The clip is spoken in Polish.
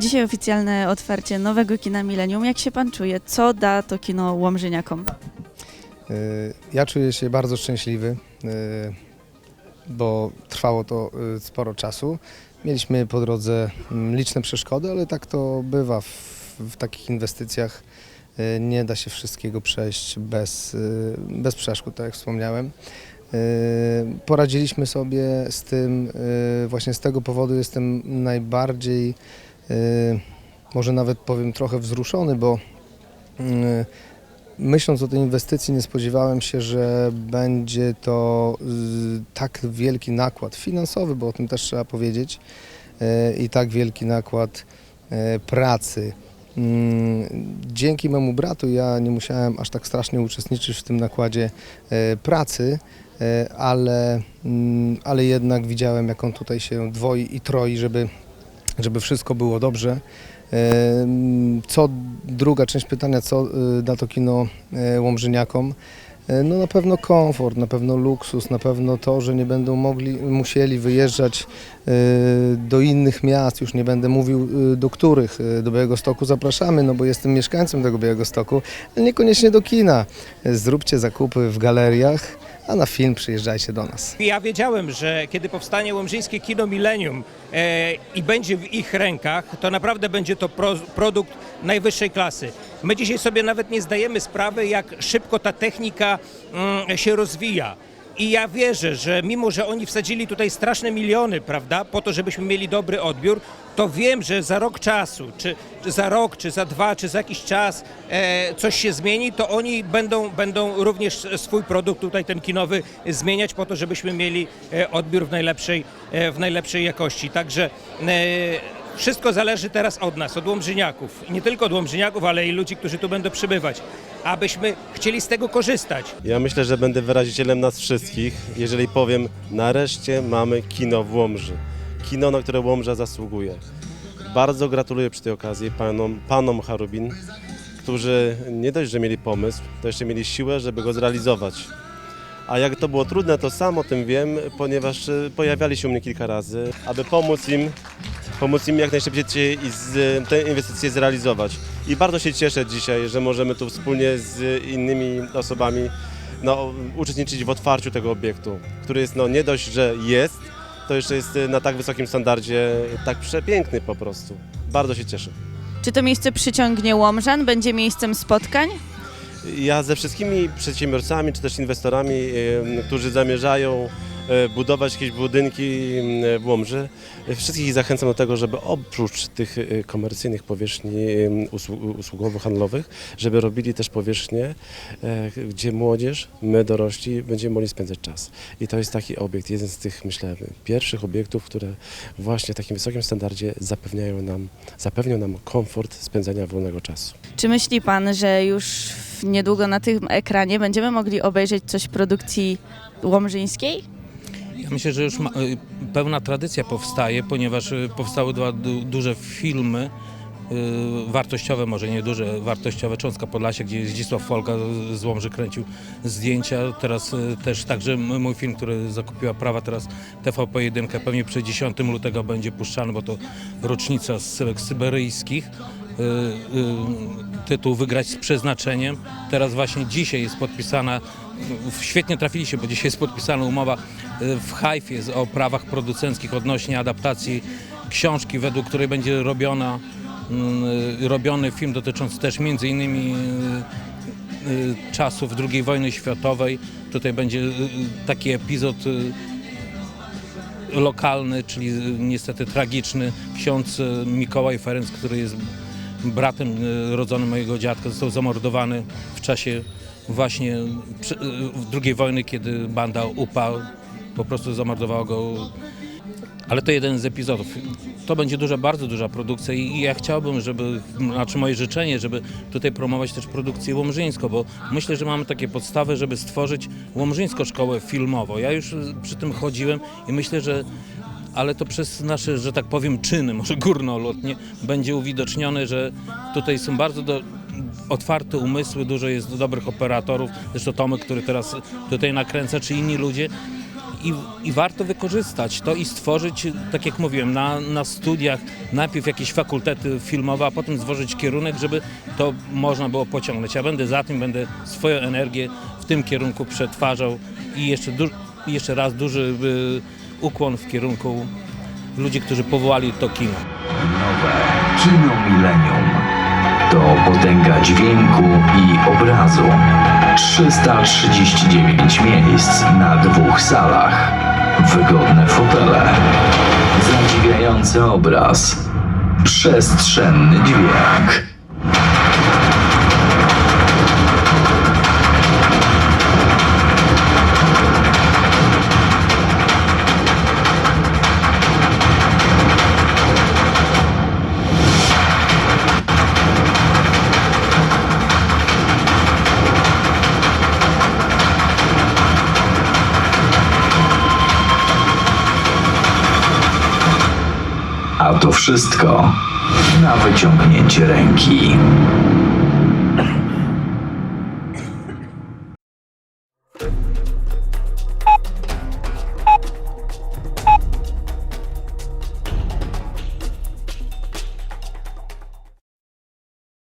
Dzisiaj oficjalne otwarcie nowego kina Millennium. Jak się pan czuje? Co da to kino Łomżyniakom? Y, Ja czuję się bardzo szczęśliwy, y, bo trwało to y, sporo czasu. Mieliśmy po drodze mm, liczne przeszkody, ale tak to bywa w, w takich inwestycjach. Nie da się wszystkiego przejść bez, bez przeszkód, tak jak wspomniałem. Poradziliśmy sobie z tym, właśnie z tego powodu jestem najbardziej, może nawet powiem trochę wzruszony, bo y, Myśląc o tej inwestycji, nie spodziewałem się, że będzie to y, tak wielki nakład finansowy, bo o tym też trzeba powiedzieć, y, i tak wielki nakład y, pracy. Mm, Dzięki memu bratu ja nie musiałem aż tak strasznie uczestniczyć w tym nakładzie y, pracy, y, ale, mm, ale jednak widziałem, jak on tutaj się dwoi i troi, żeby, żeby wszystko było dobrze. Co druga część pytania, co y, da to kino y, Łomżyniakom? Y, No na pewno komfort, na pewno luksus, na pewno to, że nie będą mogli, musieli wyjeżdżać y, do innych miast, już nie będę mówił y, do których, y, do Białego Stoku zapraszamy, no bo jestem mieszkańcem tego Białego Stoku, ale niekoniecznie do kina. Y, Zróbcie zakupy w galeriach, a na film przyjeżdżajcie do nas. Ja wiedziałem, że kiedy powstanie Łomżyńskie Kino Millennium e, i będzie w ich rękach, to naprawdę będzie to pro, produkt najwyższej klasy. My dzisiaj sobie nawet nie zdajemy sprawy, jak szybko ta technika mm, się rozwija. I ja wierzę, że mimo, że oni wsadzili tutaj straszne miliony, prawda, po to, żebyśmy mieli dobry odbiór, to wiem, że za rok czasu, czy, czy za rok, czy za dwa, czy za jakiś czas e, coś się zmieni, to oni będą, będą również swój produkt tutaj ten kinowy zmieniać po to, żebyśmy mieli e, odbiór w najlepszej, e, w najlepszej jakości. Także e, wszystko zależy teraz od nas, od Łomżyniaków. Nie tylko od Łomżyniaków, ale i ludzi, którzy tu będą przybywać, abyśmy chcieli z tego korzystać. Ja myślę, że będę wyrazicielem nas wszystkich, jeżeli powiem, nareszcie mamy kino w Łomży. Kino, na które Łomża zasługuje. Bardzo gratuluję przy tej okazji panom, panom Harubin, którzy nie dość, że mieli pomysł, to jeszcze mieli siłę, żeby go zrealizować. A jak to było trudne, to sam o tym wiem, ponieważ e, pojawiali się u mnie kilka razy, aby pomóc im, pomóc im jak najszybciej i z, te inwestycje zrealizować. I bardzo się cieszę dzisiaj, że możemy tu wspólnie z innymi osobami no, uczestniczyć w otwarciu tego obiektu, który jest no, nie dość, że jest, to jeszcze jest na tak wysokim standardzie, tak przepiękny po prostu. Bardzo się cieszę. Czy to miejsce przyciągnie Łomżan? Będzie miejscem spotkań? Ja ze wszystkimi przedsiębiorcami czy też inwestorami, którzy zamierzają budować jakieś budynki m, w Łomży, e, wszystkich ich zachęcam do tego, żeby oprócz tych e, komercyjnych powierzchni e, usłu- usługowo-handlowych, żeby robili też powierzchnie, e, gdzie młodzież, my dorośli będziemy mogli spędzać czas. I to jest taki obiekt, jeden z tych, myślę, pierwszych obiektów, które właśnie w takim wysokim standardzie zapewniają nam, zapewnią nam komfort spędzania wolnego czasu. Czy myśli pan, że już niedługo na tym ekranie będziemy mogli obejrzeć coś produkcji łomżyńskiej? Ja myślę, że już ma, y, pełna tradycja powstaje, ponieważ y, powstały dwa du, duże filmy y, wartościowe, może nie duże, wartościowe, Cząstka Podlasie, gdzie Zdzisław Folka z Łomży kręcił zdjęcia. Teraz też także mój film, który zakupiła prawa teraz TVP1, pewnie przy 10 lutego będzie puszczany, bo to rocznica Sylek Syberyjskich. Tytuł Wygrać z przeznaczeniem. Teraz właśnie dzisiaj jest podpisana, świetnie trafiliście, bo dzisiaj jest podpisana umowa w Haifie o prawach producenckich odnośnie adaptacji książki, według której będzie robiona, y, robiony film dotyczący też między innymi y, y, czasów II wojny światowej. Tutaj będzie taki epizod lokalny, czyli niestety tragiczny. Ksiądz Mikołaj Ferenc, który jest bratem rodzonym mojego dziadka, został zamordowany w czasie właśnie II wojny, kiedy banda UPA po prostu zamordowała go Ale to jeden z epizodów. To będzie duża, bardzo duża produkcja i ja chciałbym, żeby, znaczy moje życzenie, żeby tutaj promować też produkcję łomżyńską, bo myślę, że mamy takie podstawy, żeby stworzyć łomżyńską szkołę filmową. Ja już przy tym chodziłem i myślę, że ale to przez nasze, że tak powiem, czyny, może górnolotnie, będzie uwidocznione, że tutaj są bardzo do, otwarte umysły, dużo jest dobrych operatorów, zresztą Tomek, który teraz tutaj nakręca, czy inni ludzie. I, I warto wykorzystać to i stworzyć, tak jak mówiłem, na, na studiach najpierw jakieś fakultety filmowe, a potem stworzyć kierunek, żeby to można było pociągnąć. Ja będę za tym, będę swoją energię w tym kierunku przetwarzał i jeszcze, du- jeszcze raz duży y, ukłon w kierunku ludzi, którzy powołali to kino. Nowe Kino Millennium to potęga dźwięku i obrazu. 339 miejsc na dwóch salach. Wygodne fotele. Zadziwiający obraz. Przestrzenny dźwięk. A to wszystko na wyciągnięcie ręki.